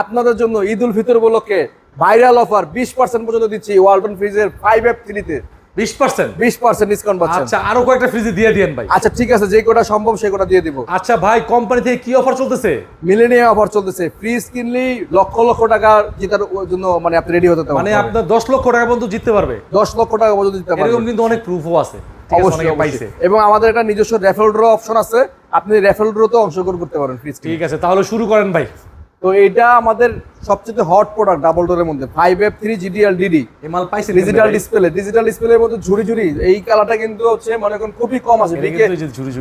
আপনাদের জন্য ঈদ উল ফিতর উপলক্ষে ভাইরাল অফার বিশ পার্সেন্ট পর্যন্ত দিচ্ছি ওয়ালটন ফ্রিজের ফাইভ এফ থ্রিতে বিশ পার্সেন্ট বিশ পার্সেন্ট ডিসকাউন্ট পাচ্ছেন। আচ্ছা আরও কয়েকটা ফ্রিজে দিয়ে দিয়েন ভাই। আচ্ছা ঠিক আছে যে কোটা সম্ভব সেই কোটা দিয়ে দিব। আচ্ছা ভাই কোম্পানি থেকে কি অফার চলতেছে? মিলেনিয়াম অফার চলতেছে। ফ্রিজ কিনলেই লক্ষ লক্ষ টাকা জেতার জন্য মানে আপনি রেডি হতে মানে আপনার দশ লক্ষ টাকা পর্যন্ত জিততে পারবে। দশ লক্ষ টাকা পর্যন্ত এরকম কিন্তু অনেক প্রুফও আছে। অবশ্যই। এবং আমাদের একটা নিজস্ব রেফেল ড্র অপশন আছে। আপনি রেফেল ড্রতে অংশগ্রহণ করতে পারেন ফ্রিজ ঠিক আছে তাহলে শুরু করেন ভাই। তো এটা আমাদের সবচেয়ে হট প্রোডাক্ট ডাবল ডোরের মধ্যে। Five F three GDL DD এই মাল পাইছে ডিজিটাল ডিসপ্লে ডিজিটাল ডিসপ্লের মধ্যে ঝুড়ি ঝুড়ি। এই কালারটা কিন্তু হচ্ছে মনে করেন খুবই কম আছে। বিকে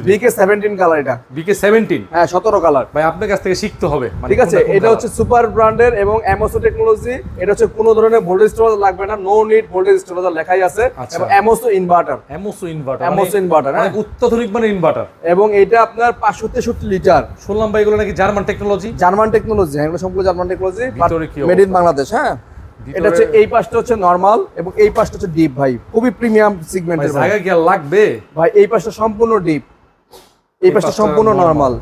বিকে সেভেন্টিন কালার এটা। বিকে সেভেন্টিন হ্যাঁ সতেরো কালার ভাই আপনার কাছ থেকে শিখতে হবে। মানে ঠিক আছে এটা হচ্ছে সুপার ব্র্যান্ডের এবং অ্যামোসো টেকনোলজি এটা হচ্ছে কোনো ধরনের ভোল্টেজ স্টোরেজ লাগবে না নো নিড ভোল্টেজ স্টোরেজ লেখাই আছে। আচ্ছা। এবং অ্যামোসো ইনভার্টার অ্যামোসো ইনভার্টার অ্যামোসো ইনভার্টার অনেক অত্যাধুনিক মানে ইনভার্টার এবং এটা আপনার পাঁচশো তেষট্টি লিটার। শুনলাম ভাই এগুলো নাকি জার্মান টেকনোলজি জার্মান টেকনোলজি হ্যাঁ এগুলো সম্পূর্ণ জার্মান টেকনোলজি ভিতরে কি মেড ইন বাংলাদেশ হ্যাঁ? এটা হচ্ছে এই পাশটা হচ্ছে নরমাল এবং এই পাশটা হচ্ছে ডিপ ভাই। খুবই প্রিমিয়াম সিগমেন্টের ভাই জায়গা লাগবে? ভাই এই পাশটা সম্পূর্ণ ডিপ এই পাশটা পাশটা সম্পূর্ণ নরমাল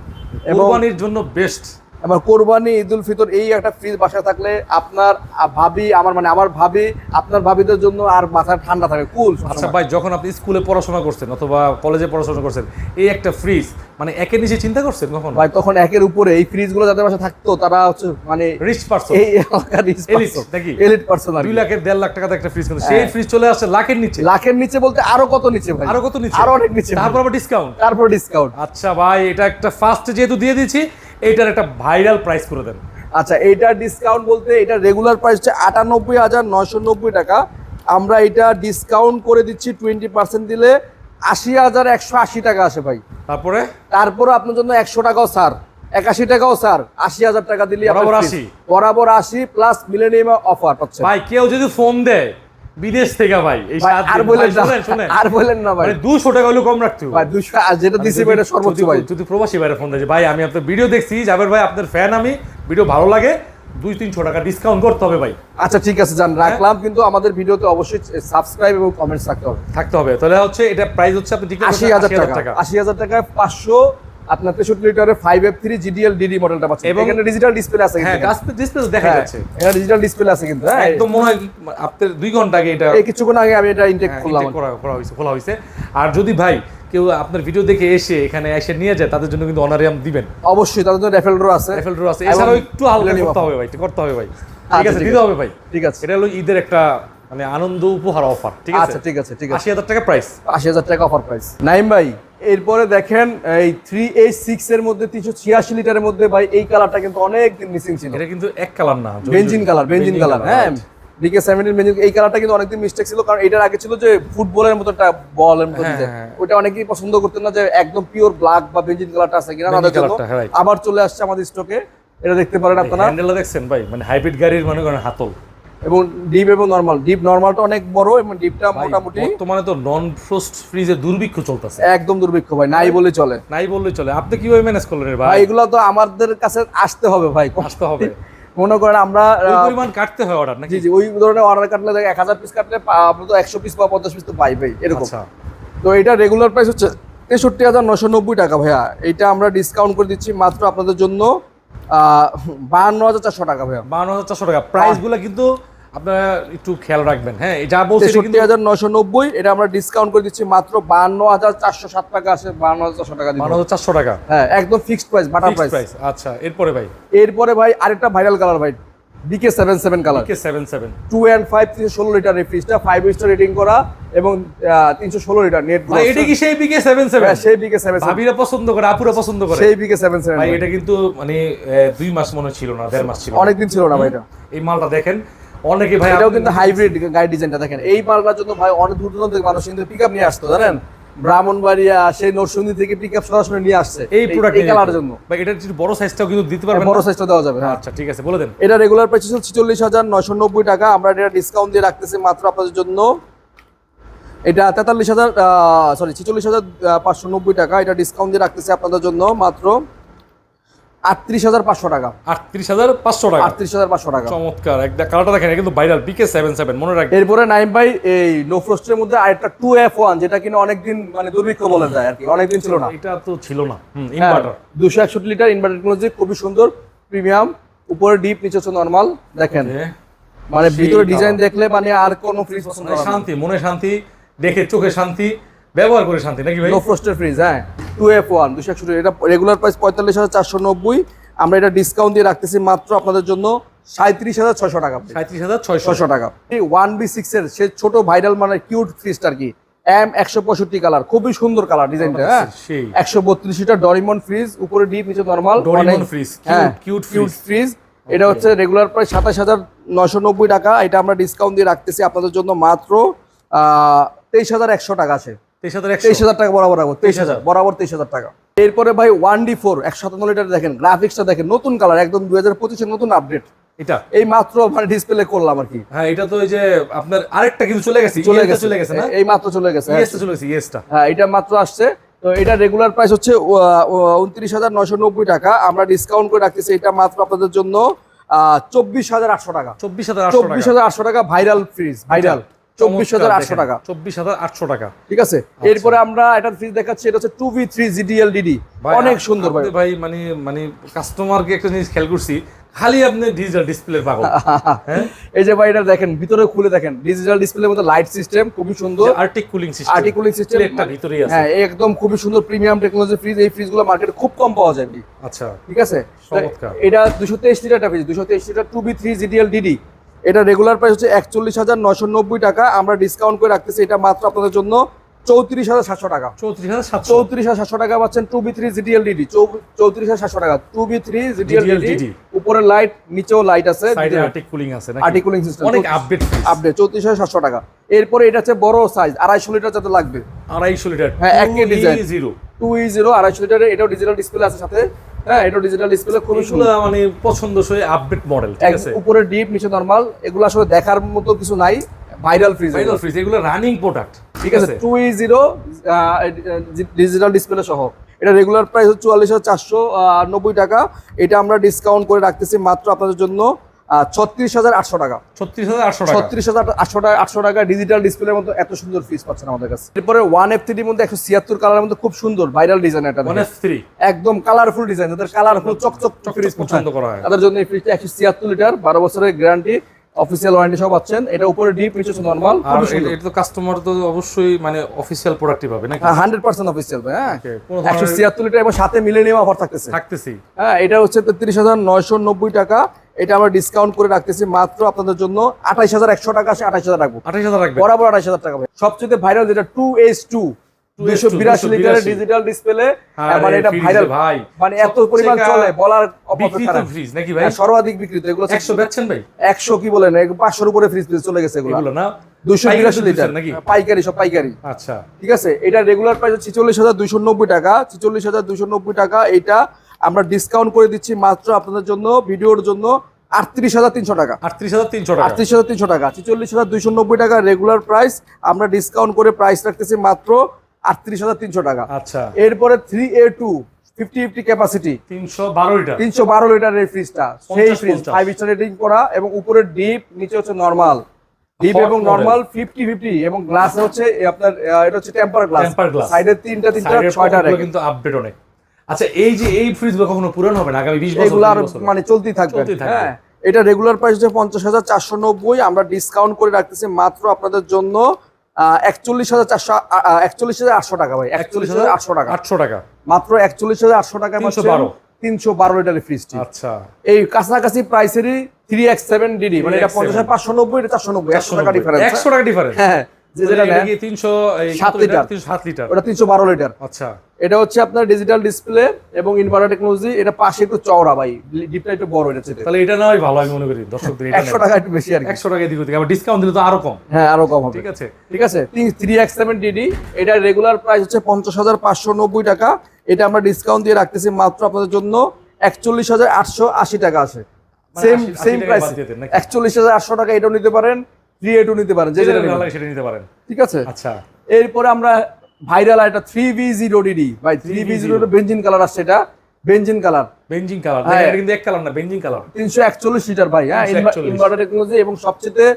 এবং জন্য বেস্ট আমার কোরবানি ঈদ উল ফিতর এই একটা ফ্রিজ বাসায় থাকলে আপনার ভাবি আমার মানে আমার ভাবি আপনার ভাবিদের জন্য আর মাথা ঠান্ডা থাকে কুল আচ্ছা ভাই যখন আপনি স্কুলে পড়াশোনা করছেন অথবা কলেজে পড়াশোনা করছেন এই একটা ফ্রিজ মানে একের নিচে চিন্তা করছেন কখন? ভাই তখন একের উপরে এই ফ্রিজগুলো যাদের বাসায় থাকতো তারা হচ্ছে মানে রিচ পারসন এই এলাকার Elite নাকি? এলিট পার্সন দুই লাখের দেড় লাখ টাকা একটা ফ্রিজ কিন্তু সেই ফ্রিজ চলে আসছে লাখের নিচে। লাখের নিচে বলতে আরও কত নিচে ভাই? আরও কত নিচে? আরও অনেক নিচে। তারপর আবার ডিসকাউন্ট তারপর ডিসকাউন্ট আচ্ছা ভাই এটা একটা ফার্স্ট যেহেতু দিয়ে দিয়েছি এইটার একটা ভাইরাল প্রাইস করে দেন। আচ্ছা এইটার ডিসকাউন্ট বলতে এটা রেগুলার প্রাইস হচ্ছে আটানব্বই হাজার নয়শো নব্বই টাকা। আমরা এটা ডিসকাউন্ট করে দিচ্ছি টোয়েন্টি পার্সেন্ট দিলে আশি হাজার একশো আশি টাকা আসে ভাই। তারপরে? তারপরে আপনার জন্য একশো টাকাও স্যার একাশি টাকাও স্যার আশি হাজার টাকা দিলে বরাবর। 80 বরাবর আশি প্লাস মিলেনিয়াম অফার পাচ্ছে ভাই কেউ যদি ফোন দেয় বিদেশ থেকে ভাই এই আর বলেন না আর বলেন না ভাই। মানে দুশো টাকা হলেও কম রাখতে হবে। ভাই আর যেটা দিছি ভাই এটা সর্বোচ্চ ভাই। যদি প্রবাসী বাইরে ফোন দেয় যে, ভাই আমি আপনার ভিডিও দেখছি জাবের ভাই আপনার ফ্যান আমি ভিডিও ভালো লাগে দুই তিনশো টাকা ডিসকাউন্ট করতে হবে ভাই। আচ্ছা ঠিক আছে জান রাখলাম কিন্তু আমাদের ভিডিওতে অবশ্যই সাবস্ক্রাইব এবং কমেন্টস রাখতে হবে। থাকতে হবে। তাহলে হচ্ছে এটা প্রাইস হচ্ছে আপনি ঠিক আশি হাজার টাকা। আশি হাজার টাকায় পাঁচশো আপনার তেষট্টি লিটারের five F three GDL DD মডেলটা পাচ্ছেন। এখানে ডিজিটাল ডিসপ্লে আছে হ্যাঁ ডিসপ্লে দেখা হ্যাঁ, যাচ্ছে। এখানে ডিজিটাল ডিসপ্লে আছে কিন্তু হ্যাঁ। একদম মনে হয় আপনার দুই ঘণ্টা আগে এটা এই কিছুক্ষণ আগে আমি এটা ইনটেক হ্যাঁ, করলাম। করা হয়েছে খোলা হয়েছে আর যদি ভাই কেউ আপনার ভিডিও দেখে এসে এখানে এসে নিয়ে যায় তাদের জন্য কিন্তু অনারিয়াম দিবেন। অবশ্যই তাদের জন্য রেফেল ড্র আছে। এফএল ড্র আছে। এছাড়াও একটু হালকা করতে হবে ভাই করতে হবে ভাই। ঠিক আছে দিতে হবে ভাই। ঠিক আছে। এটা হলো ঈদের একটা মানে আনন্দ উপহার অফার ঠিক আছে? আচ্ছা ঠিক আছে ঠিক আছে। আশি হাজার টাকা প্রাইস আশি হাজার টাকা অফার প্রাইস নাইম ভাই এরপরে দেখেন এই থ্রি এইট সিক্স এর মধ্যে তিনশো ছিয়াশি লিটারের মধ্যে ভাই এই কালারটা কিন্তু অনেক দিন মিসিং ছিল। এটা কিন্তু এক কালার না বেঞ্জিন কালার বেঞ্জিন কালার হ্যাঁ. ডিকে সেভেন্টিন বেঞ্জিন এই কালারটা কিন্তু অনেকদিন মিস্টেক ছিল কারণ এটার আগে ছিল যে ফুটবলের মতো একটা বলের মতো হ্যাঁ, হ্যাঁ। ওটা অনেকেই পছন্দ করতেন না যে একদম পিওর ব্ল্যাক বা বেঞ্জিন কালারটা আছে কিনা তাদের জন্য. আবার চলে আসছে আমাদের স্টকে এটা দেখতে পারেন আপনারা। হ্যান্ডেলটা দেখছেন ভাই? মানে হাইব্রিড গাড়ির মনে করেন হাতল। এবং ডিপ এবং নরমাল। ডিপ নরমালটা অনেক বড় এবং ডিপটা মোটামুটি বর্তমানে তো নন ফ্রোস্ট ফ্রিজে দুর্ভিক্ষ চলতেছে। একদম দুর্ভিক্ষ ভাই নাই বলে চলে। নাই বললেই চলে। আপনি কীভাবে ম্যানেজ করলেন ভাই? ভাই এগুলো তো আমাদের কাছে আসতে হবে ভাই। আসতে হবে। মনে করেন আমরা পরিমাণ কাটতে হয় অর্ডার নাকি? জি জি ওই ধরনের অর্ডার কাটলে এক হাজার পিস কাটলে আমরা তো একশো পিস বা পঞ্চাশ পিস তো পাই ভাই এরকম। আচ্ছা। তো এটা রেগুলার প্রাইস হচ্ছে তেষট্টি হাজার নশো নব্বই টাকা ভাইয়া। এটা আমরা ডিসকাউন্ট করে দিচ্ছি মাত্র আপনাদের জন্য। বাহান্ন হাজার চারশো টাকা ভাইয়া। বান্ন হাজার চারশো টাকা। প্রাইসগুলো কিন্তু আপনারা একটু খেয়াল রাখবেন। হ্যাঁ যা বলছি তেষট্টি হাজার নয়শো নব্বই এটা আমরা ডিসকাউন্ট করে দিচ্ছি মাত্র বান্ন হাজার চারশো সাত টাকা আসে বান্ন হাজার চারশো টাকা বান্ন হাজার চারশো টাকা। হ্যাঁ একদম ফিক্সড প্রাইস বাটার প্রাইস আচ্ছা এরপরে ভাই? এরপরে ভাই আরেকটা ভাইরাল কালার ভাই DK seven seven colour K seven seven two and five তিনশো ষোলো লিটার এই ফ্রিজটা ফাইভ স্টার রেটিং করা এবং তিনশো ষোলো লিটার নেট এটা কি সেই বিকে সেভেন সেভেন সেই বিকে সেভেন পছন্দ করে আপুরা পছন্দ করে। সেই বিকে সেভেন সেভেন ভাই এটা কিন্তু মানে দুই মাস মনে ছিল না দেড় মাস ছিল। অনেকদিন ছিল না ভাই এটা। এই মালটা দেখেন অনেকে ভাই এটাও কিন্তু হাইব্রিড গাড়ি ডিজাইনটা দেখেন। এই মালটার জন্য ভাই অনেক দূর দূরান্ত থেকে মানুষ কিন্তু পিক নিয়ে আসতো জানেন? ব্রাহ্মণবাড়িয়া সেই নরসিংদী থেকে পিক আপ সরাসরি নিয়ে আসছে এই প্রোডাক্ট কালার জন্য। এটা একটু বড় সাইজটাও কিন্তু দিতে পারবেন বড় না? সাইজটা দেওয়া যাবে হ্যাঁ। আচ্ছা ঠিক আছে বলে দেন। এটা রেগুলার প্রাইস হচ্ছে চল্লিশ হাজার নয়শো নব্বই টাকা। আমরা এটা ডিসকাউন্ট দিয়ে রাখতেছি মাত্র আপনাদের জন্য। এটা তেতাল্লিশ হাজার সরি ছিচল্লিশ হাজার পাঁচশো নব্বই টাকা। এটা ডিসকাউন্ট দিয়ে রাখতেছি আপনাদের জন্য মাত্র। আটত্রিশ হাজার পাঁচশো টাকা। আটত্রিশ হাজার পাঁচশো টাকা। আটত্রিশ হাজার পাঁচশো টাকা। চমৎকার একটা কালারটা দেখেন কিন্তু ভাইরাল বিকে সেভেন সেভেন মনে রাখবেন। এরপরে নাইম ভাই এই নো ফ্রস্টের মধ্যে আরেকটা টু এফ ওয়ান যেটা কিনা অনেকদিন মানে দুর্ভিক্ষ বলা যায় আর কি অনেকদিন ছিল না। এটা তো ছিল না। হ্যাঁ, ইনভার্টার দুশো একষট্টি লিটার ইনভার্টার টেকনোলজি খুবই সুন্দর প্রিমিয়াম উপরে ডিপ নিচে হচ্ছে নর্মাল দেখেন. মানে ভিতরে ডিজাইন দেখলে মানে আর কোনো ফ্রিজ পছন্দ শান্তি মনে শান্তি দেখে চোখে শান্তি ব্যবহার করে শান্তি নাকি ভাই? নো ফ্রস্টের ফ্রিজ হ্যাঁ। টু এফ ওয়ান দুশো একশো এটা রেগুলার প্রাইস পঁয়তাল্লিশ হাজার চারশো নব্বই। আমরা এটা ডিসকাউন্ট দিয়ে রাখতেছি মাত্র আপনাদের জন্য সাঁত্রিশ হাজার ছয়শো টাকা। সাঁত্রিশ হাজার ছয়শো ছশো টাকা। ওয়ান বি সিক্স এর সে ছোট ভাইরাল মানে কিউট ফ্রিজটা আর কি। এম একশো পঁয়ষট্টি কালার খুবই সুন্দর কালার ডিজাইনটা হ্যাঁ? একশো বত্রিশ লিটার ডরিমন ফ্রিজ উপরে ডিপ নিচে normal cute, cute cute fridge। Fridge এটা হচ্ছে রেগুলার প্রাইস সাতাশ হাজার নয়শো নব্বই টাকা। এটা আমরা ডিসকাউন্ট দিয়ে রাখতেছি আপনাদের জন্য মাত্র তেইশ হাজার একশো টাকা আছে। তেইশ হাজার তেইশ হাজার টাকা বরাবর রাখব। তেইশ হাজার। বরাবর তেইশ হাজার টাকা। এরপরে ভাই ওয়ান ডি ফোর একশো সাতান্ন লিটার দেখেন গ্রাফিক্সটা দেখেন নতুন কালার একদম দুই হাজার পঁচিশের নতুন আপডেট এটা। এই মাত্র মানে ডিসপ্লে করলাম আর কি। হ্যাঁ এটা তো এই যে আপনার আরেকটা কিন্তু চলে গেছে চলে গেছে। চলে গেছে না? এই মাত্র চলে গেছে হ্যাঁ। চলে গেছে ইয়েসটা হ্যাঁ এটা মাত্র আসছে। তো এটা রেগুলার প্রাইস হচ্ছে উনত্রিশ হাজার নয়শো নব্বই টাকা। আমরা ডিসকাউন্ট করে রাখতেছি এটা মাত্র আপনাদের জন্য চব্বিশ হাজার আটশো টাকা। চব্বিশ হাজার চব্বিশ হাজার আটশো টাকা ভাইরাল ফ্রিজ ভাইরাল চব্বিশ হাজার আটশো টাকা। চব্বিশ হাজার আটশো টাকা। ঠিক আছে? এরপরে আমরা এটা ফ্রিজ দেখাচ্ছি এটা হচ্ছে two V three GDL DD অনেক সুন্দর ভাই। ভাই মানে মানে কাস্টমারকে একটা জিনিস খেয়াল করছি খালি আপনি ডিজিটাল ডিসপ্লে পাগল। হ্যাঁ? এই যে ভাই এটা দেখেন ভিতরে খুলে দেখেন ডিজিটাল ডিসপ্লের মধ্যে লাইট সিস্টেম খুবই সুন্দর। Arctic cooling system arctic cooling system একটা ভিতরেই আছে। হ্যাঁ একদম খুবই সুন্দর প্রিমিয়াম টেকনোলজি ফ্রিজ এই ফ্রিজগুলো মার্কেটে খুব কম পাওয়া যায় আচ্ছা। ঠিক আছে? এটা দুশো তেইশ লিটার ফ্রিজ দুশো তেইশ litre two B three GDL DD এটা রেগুলার প্রাইস হচ্ছে একচল্লিশ হাজার নব্বই টাকা। আমরা ডিসকাউন্ট করে রাখতেছি এটা মাত্র আপনাদের জন্য চৌত্রিশ হাজার সাতশো টাকা। চৌত্রিশ হাজার চৌত্রিশ হাজার সাতশো টাকা পাচ্ছেন two B three GDL DD চৌত্রিশ হাজার সাতশো টাকা। Two B three GDL DD উপরে লাইট নিচেও লাইট আছে। কুলিং সিস্টেম অনেক আপডেট আপডেট চৌত্রিশ হাজার সাতশো টাকা। এরপরে এটা হচ্ছে বড় সাইজ আড়াইশো লিটার যাতে লাগবে। আড়াইশো লিটার হ্যাঁ, একই design। Zero two E zero আড়াইশো লিটারের এটাও ডিজিটাল ডিসপ্লে আছে সাথে। হ্যাঁ এটা ডিজিটাল ডিসপ্লে খুবই সুন্দর। মানে পছন্দসই আপডেট মডেল ঠিক আছে? উপরে ডিপ নিচে নরমাল এগুলো আসলে দেখার মতো কিছু নাই ভাইরাল ফ্রিজ ভাইরাল ফ্রিজ এগুলো রানিং প্রোডাক্ট ঠিক আছে? টু জিরো ডিজিটাল ডিসপ্লে সহ। এটা রেগুলার প্রাইস হচ্ছে চুয়াল্লিশ হাজার চারশো নব্বই টাকা। এটা আমরা ডিসকাউন্ট করে রাখতেছি মাত্র আপনাদের জন্য ছত্রিশ হাজার আটশো টাকা। ছত্রিশ হাজার আটশো টাকা। ছত্রিশ হাজার আটশো টাকা আটশো টাকা ডিজিটাল ডিসপ্লের মতো এত সুন্দর ফ্রিজ পাচ্ছেন আমাদের কাছে। এরপরে ওয়ান এফ থ্রির মধ্যে একশো ছিয়াত্তর কালারের মধ্যে খুব সুন্দর ভাইরাল ডিজাইন এটা একদম কালারফুল ডিজাইন যাদের কালারফুল চকচক ফ্রিজ পছন্দ করা হয়। তাদের জন্য এই ফ্রিজটা একশো ছিয়াত্তর লিটার বারো বছরের গ্যারান্টি অফিসিয়াল ওয়ারেন্টি সব পাচ্ছেন। এটা উপরে ডিপ নিচে নর্মাল আর এটা তো কাস্টমার তো অবশ্যই মানে অফিসিয়াল প্রোডাক্টই পাবে নাকি? হান্ড্রেড পার্সেন্ট অফিসিয়াল হ্যাঁ। ধরনের- ছিয়াত্তর লিটার এবং সাথে মিলেনিয়াম অফার থাকতেছে। থাকতেছি হ্যাঁ এটা হচ্ছে তেত্রিশ হাজার নয়শো নব্বই টাকা। এটা আমরা ডিসকাউন্ট করে রাখতেছি মাত্র আপনাদের জন্য আঠাইশ হাজার একশো টাকা আছে আঠাইশ হাজার রাখব। আঠাশ হাজার রাখবে বরাবর আঠাইশ হাজার টাকা সবচেয়ে ভাইরাল যেটা টু এস টু 2S2, বিরাশি লিটারের ডিজিটাল ডিসপ্লে মানে এটা ভাইরাল ভাই। মানে এত পরিমাণ চলে বলার ফ্রিজ নাকি ভাই? হ্যাঁ, সর্বাধিক বিক্রিত। এগুলো একশো বেচছেন ভাই? একশো কি বলেন পাঁচশোর উপরে ফ্রিজ চলে গেছে এগুলো। এগুলো না? দুশো বিরাশি লিটার। নাকি? পাইকারি সব পাইকারি। আচ্ছা। ঠিক আছে? এটা রেগুলার প্রাইস ছিচল্লিশ হাজার দুইশো নব্বই টাকা। ছিচল্লিশ হাজার দুইশো নব্বই টাকা এটা আমরা ডিসকাউন্ট করে দিচ্ছি মাত্র আপনাদের জন্য ভিডিওর জন্য আটত্রিশ হাজার তিনশো টাকা। আটত্রিশ হাজার তিনশো টাকা। আটত্রিশ হাজার তিনশো টাকা ছিচল্লিশ হাজার দুইশো নব্বই টাকা রেগুলার প্রাইস আমরা ডিসকাউন্ট করে প্রাইস রাখতেছি মাত্র আটত্রিশ হাজার তিনশো টাকা। আচ্ছা। এরপরে three A two fifty fifty capacity তিনশো বারো লিটার তিনশো বারো লিটারের ফ্রিজটা সেই ফ্রিজ 50 ফাইভ স্টার রেটিং করা এবং উপরে ডিপ নিচে হচ্ছে নর্মাল ডিপ এবং নর্মাল ফিফটি ফিফটি এবং গ্লাস হচ্ছে আপনার এটা হচ্ছে টেম্পার গ্লাস সাইডের তিনটা তিনটা ছয়টা কিন্তু আপডেট অনেক। আচ্ছা এই যে এই ফ্রিজগুলো কখনো পুরান হবে না? আগামী বিশ বছর এগুলো মানে চলতেই থাকবে। হ্যাঁ এটা রেগুলার প্রাইস চারশো নব্বই আমরা ডিসকাউন্ট করে রাখতেছি মাত্র আপনাদের জন্য একচল্লিশ হাজার চারশো একচল্লিশ হাজার আটশো টাকা ভাই একচল্লিশ হাজার আটশো টাকা। আটশো টাকা। মাত্র একচল্লিশ হাজার আটশো টাকা 312 তিনশো বারো। লিটারের ফ্রিজটি আচ্ছা। এই কাছাকাছি প্রাইসেরই থ্রি এক্স সেভেন ডিডি মানে এটা 3X7 পঞ্চাশ হাজার পাঁচশো নব্বই এটা চারশো নব্বই একশো টাকা ডিফারেন্স একশো টাকা ডিফারেন্স হ্যাঁ। যে যেটা তিনশো সাত লিটার। সাত লিটার। ওটা তিনশো বারো লিটার। আচ্ছা। এটা হচ্ছে আপনার ডিজিটাল ডিসপ্লে এবং ইনভার্টার টেকনোলজি এটা পাশে একটু চওড়া ভাই ডিপটা একটু বড় এটা তাহলে এটা নয় ভালো আমি মনে করি দর্শকদের এটা একশো টাকা একটু বেশি আর কি। একশো টাকা এদিক ওদিক আবার ডিসকাউন্ট দিলে তো আরও কম। হ্যাঁ আরও কম হবে। ঠিক আছে। ঠিক আছে? থ্রি এক্স সেভেন ডিডি এটা রেগুলার প্রাইস হচ্ছে পঞ্চাশ হাজার পাঁচশো নব্বই টাকা। এটা আমরা ডিসকাউন্ট দিয়ে রাখতেছি মাত্র আপনাদের জন্য একচল্লিশ হাজার আটশো আশি টাকা আছে। সেম সেম প্রাইস বাদ দিয়ে দেন নাকি? একচল্লিশ হাজার আটশো টাকা এটাও নিতে পারেন থ্রি এটু নিতে পারেন যেটা নিতে পারেন। ঠিক আছে? আচ্ছা। এরপরে আমরা ভাইরাল একটা থ্রি ভি জিরো ডিডি ভাই থ্রি ভি জিরো বেঞ্জিন কালার আসছে এটা। বেঞ্জিন কালার বেঞ্জিং কালার হ্যাঁ। এটা কিন্তু এক কালার না বেঞ্জিং কালার তিনশো একচল্লিশ লিটার ভাই হ্যাঁ ইনভার্টার টেকনোলজি এবং সবচেয়ে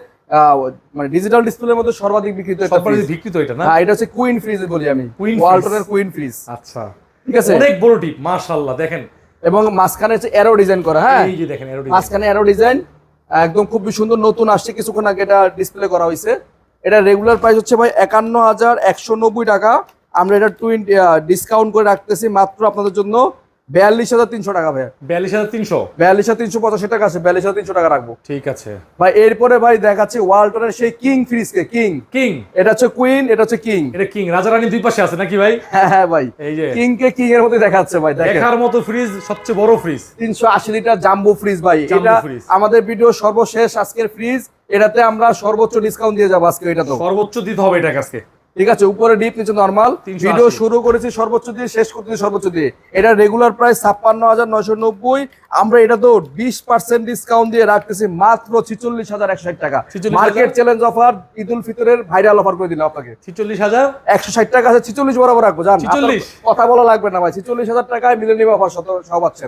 মানে ডিজিটাল ডিসপ্লের মধ্যে সর্বাধিক বিক্রিত একটা সবার fridge। এটা না? হ্যাঁ এটা হচ্ছে কুইন ফ্রিজ বলি আমি। ওয়ালটনের কুইন ফ্রিজ আচ্ছা। ঠিক আছে? অনেক বড় টিপ মাশাআল্লাহ দেখেন। এবং মাঝখানে হচ্ছে এরো ডিজাইন করা হ্যাঁ? এই যে দেখেন এরো ডিজাইন। মাঝখানে এরো ডিজাইন একদম খুব সুন্দর নতুন আসছে কিছুক্ষণ আগে এটা ডিসপ্লে করা হয়েছে। এটা রেগুলার প্রাইস হচ্ছে ভাই একান্ন হাজার একশো নব্বই টাকা। আমরা এটা টুয়েন্টি ডিসকাউন্ট করে রাখতেছি মাত্র আপনাদের জন্য। বিয়াল্লিশ হাজার তিনশো টাকা ভাই বিয়াল্লিশ হাজার তিনশো? বিয়াল্লিশ হাজার তিনশো পঁচাশি টাকা আছে বিয়াল্লিশ হাজার তিনশো টাকা রাখব। ঠিক আছে। ভাই এরপরে ভাই দেখাচ্ছি ওয়ালটনের সেই কিং ফ্রিজকে কিং। কিং? এটা হচ্ছে কুইন এটা হচ্ছে কিং। এটা কিং রাজারানী দুই পাশে আছে নাকি ভাই? হ্যাঁ হ্যাঁ ভাই। এই যে। কিং কে কিং এর মধ্যে দেখাচ্ছে ভাই দেখার মতো ফ্রিজ সবচেয়ে বড় ফ্রিজ তিনশো আশি লিটার জাম্বো ফ্রিজ ভাই। এটা ফ্রিজ। আমাদের ভিডিও সর্বশেষ আজকের ফ্রিজ এটাতে আমরা সর্বোচ্চ ডিসকাউন্ট দিয়ে যাব আজকে এটা তো। সর্বোচ্চ দিতে হবে এটা কাছে ঠিক আছে উপরে ডিপ নিচে নর্মাল ভিডিও শুরু করেছি সর্বোচ্চ দিয়ে শেষ করতেছি সর্বোচ্চ দিয়ে। এটা রেগুলার প্রাইস ছাপ্পান্ন হাজার নয়শো নব্বই। আমরা এটা তো বিশ পার্সেন্ট ডিসকাউন্ট দিয়ে রাখতেছি মাত্র ছিচল্লিশ হাজার একশো ষাট টাকা। Market challenge offer Eid ul ফিতরের ভাইরাল অফার করে দিলাম আপনাকে। ছিচল্লিশ হাজার? একশো ষাট টাকা আছে ছিচল্লিশ বরাবর রাখব জান। কথা বলা লাগবে না ভাই ছিচল্লিশ হাজার টাকায় মিলেনিয়াম অফার সব পাচ্ছেন।